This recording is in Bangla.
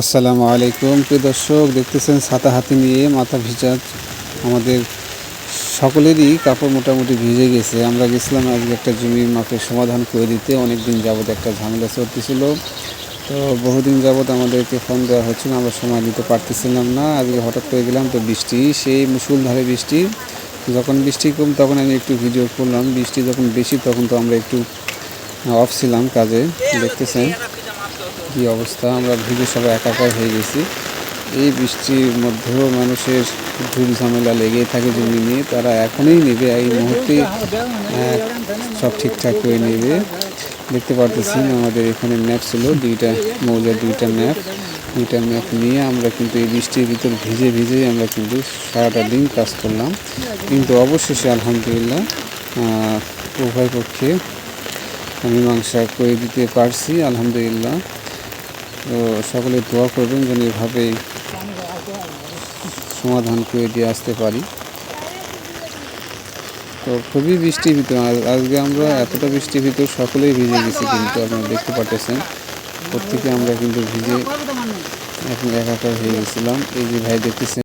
আসসালামু আলাইকুম। প্রিয় দর্শক, দেখতেছেন ছাতা হাতে নিয়ে মাথা ভিজা আমাদের সকলেরই কাপড় মোটামুটি ভিজে গেছে। আমরা গেছিলাম আজকে একটা জমির মাপের সমাধান করে দিতে। অনেক দিন যাবত একটা ঝামেলা চলতেছিল। তো বহুদিন যাবত আমাদেরকে ফোন দেওয়া হচ্ছিল, আমরা সময় দিতে পারতেছিলাম না। আজকে হঠাৎ করে গেলাম তো বৃষ্টি, সেই মুসুলধারে বৃষ্টি। যখন বৃষ্টি কম, তখন আমি একটু ভিডিও করলাম। বৃষ্টি যখন বেশি, তখন তো আমরা একটু অফ ছিলাম কাজে, দেখতেছেন। কি অবস্থা? আমরা ভিজে সবাই একাকার হয়ে গেছি। এই বৃষ্টির মধ্যেও মানুষের ঝুল ঝামেলা লেগেই থাকে জমি নিয়ে। তারা এখনই নেবে, এই মুহূর্তে সব ঠিকঠাক করে নেবে। দেখতে পারতেছেন আমাদের এখানে ম্যাপ ছিল, দুইটা মৌজার দুইটা ম্যাপ। দুইটা ম্যাপ নিয়ে আমরা কিন্তু এই বৃষ্টির ভিতর ভিজে ভিজেই আমরা কিন্তু সারাটা দিন কাজ করলাম। কিন্তু অবশেষে আলহামদুলিল্লাহ উভয় পক্ষে মীমাংসা করে দিতে পারছি, আলহামদুলিল্লাহ। তো সকলে দোয়া করবেন যেন এভাবে সমাধান করে দিয়ে আসতে পারি। তো খুবই বৃষ্টির ভিতর আজকে আমরা এতটা বৃষ্টির ভিতর সকলেই ভিজে গেছি কিন্তু আপনারা দেখতে পাচ্ছেন প্রত্যেকে আমরা কিন্তু ভিজে এখন একাকার হয়ে গেছিলাম। এই যে ভাই দেখতেছেন